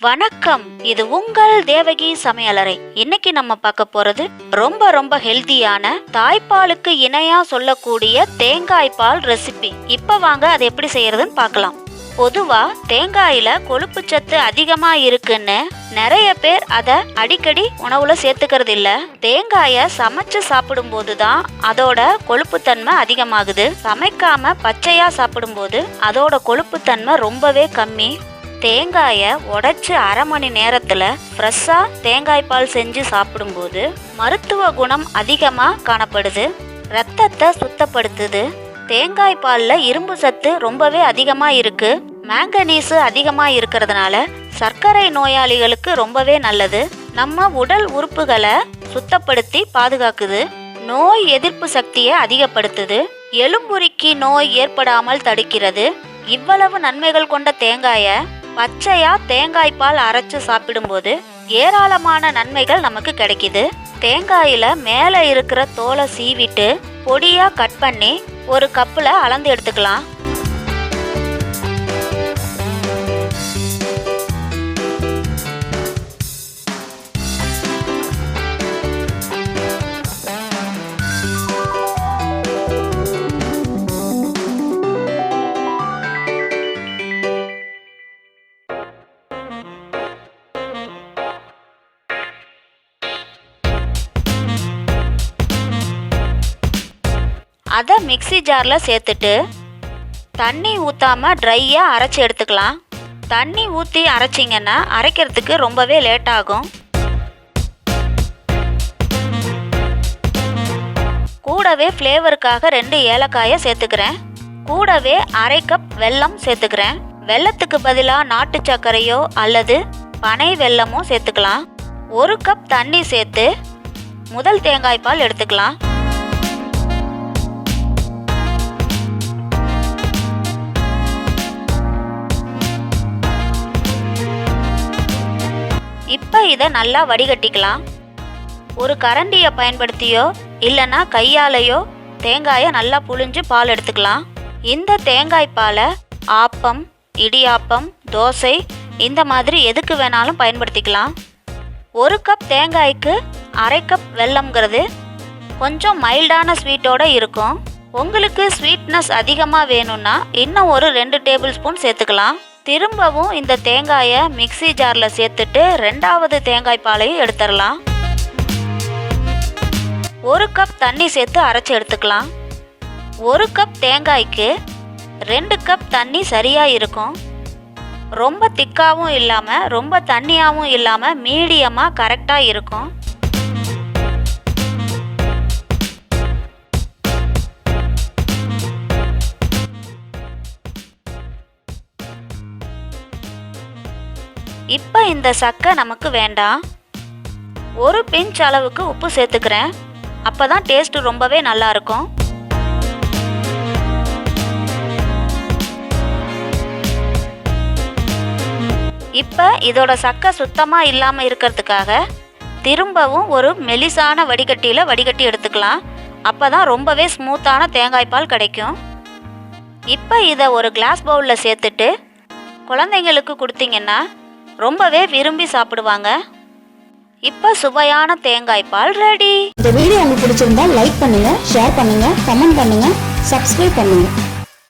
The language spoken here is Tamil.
வணக்கம். இது உங்கள் தேவகி சமையலறை. இன்னைக்கு நம்ம பார்க்க போறது ரொம்ப ரொம்ப ஹெல்தியான தாய்ப்பாலுக்கு இணையா சொல்லக்கூடிய தேங்காய் பால் ரெசிபி. இப்ப வாங்க அதை எப்படி செய்யறதுன்னு பார்க்கலாம். பொதுவா தேங்காயில கொழுப்புச்சத்து அதிகமா இருக்குன்னு நிறைய பேர் அதை அடிக்கடி உணவுல சேர்த்துக்கிறது இல்ல. தேங்காய சமைச்சு சாப்பிடும்போது தான் அதோட கொழுப்புத்தன்மை அதிகமாகுது. சமைக்காம பச்சையா சாப்பிடும்போது அதோட கொழுப்புத்தன்மை ரொம்பவே கம்மி. தேங்காயை உடச்சி அரை மணி நேரத்தில் ஃப்ரெஷ்ஷாக தேங்காய் பால் செஞ்சு சாப்பிடும்போது மருத்துவ குணம் அதிகமாக காணப்படுது. ரத்தத்தை சுத்தப்படுத்துது. தேங்காய் பாலில் இரும்பு சத்து ரொம்பவே அதிகமாக இருக்குது மேங்கனீஸு அதிகமாக இருக்கிறதுனால சர்க்கரை நோயாளிகளுக்கு ரொம்பவே நல்லது. நம்ம உடல் உறுப்புகளை சுத்தப்படுத்தி பாதுகாக்குது. நோய் எதிர்ப்பு சக்தியை அதிகப்படுத்துது. எலும்புரிக்கி நோய் ஏற்படாமல் தடுக்கிறது. இவ்வளவு நன்மைகள் கொண்ட தேங்காயை பச்சையா தேங்காய் பால் அரைச்சு சாப்பிடும்போது ஏராளமான நன்மைகள் நமக்கு கிடைக்குது. தேங்காயில மேலே இருக்கிற தோலை சீவிட்டு பொடியா கட் பண்ணி ஒரு கப்பில் அளந்து எடுத்துக்கலாம். அதை மிக்ஸி ஜாரில் சேர்த்துட்டு தண்ணி ஊற்றாம ட்ரையாக அரைச்சி எடுத்துக்கலாம். தண்ணி ஊற்றி அரைச்சிங்கன்னா அரைக்கிறதுக்கு ரொம்பவே லேட் ஆகும். கூடவே ஃப்ளேவருக்காக ரெண்டு ஏலக்காயை சேர்த்துக்கிறேன். கூடவே அரை கப் வெல்லம் சேர்த்துக்கிறேன். வெல்லத்துக்கு பதிலாக நாட்டு சர்க்கரையோ அல்லது பனை வெல்லமோ சேர்த்துக்கலாம். ஒரு கப் தண்ணி சேர்த்து முதல் தேங்காய் பால் எடுத்துக்கலாம். இப்போ இதை நல்லா வடிகட்டிக்கலாம். ஒரு கரண்டியை பயன்படுத்தியோ இல்லைன்னா கையாலையோ தேங்காயை நல்லா புழிஞ்சு பால் எடுத்துக்கலாம். இந்த தேங்காய் பாலை ஆப்பம் இடியாப்பம் தோசை இந்த மாதிரி எதுக்கு வேணாலும் பயன்படுத்திக்கலாம். ஒரு கப் தேங்காய்க்கு அரை கப் வெல்லம்ங்கிறது கொஞ்சம் மைல்டான ஸ்வீட்டோட இருக்கும். உங்களுக்கு ஸ்வீட்னஸ் அதிகமாக வேணும்னா இன்னும் ஒரு ரெண்டு டேபிள் ஸ்பூன் சேர்த்துக்கலாம். திரும்பவும் இந்த தேங்காயை மிக்ஸி ஜாரில் சேர்த்துட்டு ரெண்டாவது தேங்காய் பாலையும் எடுத்துடலாம். ஒரு கப் தண்ணி சேர்த்து அரைச்சி எடுத்துக்கலாம். ஒரு கப் தேங்காய்க்கு ரெண்டு கப் தண்ணி சரியாக இருக்கும். ரொம்ப திக்காகவும் இல்லாமல் ரொம்ப தண்ணியாகவும் இல்லாமல் மீடியமாக கரெக்டாக இருக்கும். இப்போ இந்த சக்கை நமக்கு வேண்டாம். ஒரு பிஞ்ச் அளவுக்கு உப்பு சேர்த்துக்கிறேன். அப்போ தான் டேஸ்ட்டு ரொம்பவே நல்லா இருக்கும். இப்போ இதோட சக்கை சுத்தமாக இல்லாமல் இருக்கிறதுக்காக திரும்பவும் ஒரு மெலிசான வடிகட்டியில் வடிகட்டி எடுத்துக்கலாம். அப்போ தான் ரொம்பவே ஸ்மூத்தான தேங்காய் பால் கிடைக்கும். இப்போ இதை ஒரு கிளாஸ் பவுலில் சேர்த்துட்டு குழந்தைங்களுக்கு கொடுத்தீங்கன்னா ரொம்பவே விரும்பி சாப்பிடுவாங்க. இப்போ சுவையான தேங்காய் பால் ரெடி இந்த வீடியோ உங்களுக்கு பிடிச்சிருந்தா லைக் பண்ணுங்க ஷேர் பண்ணுங்க கமெண்ட் பண்ணுங்க சப்ஸ்கிரைப் பண்ணுங்க.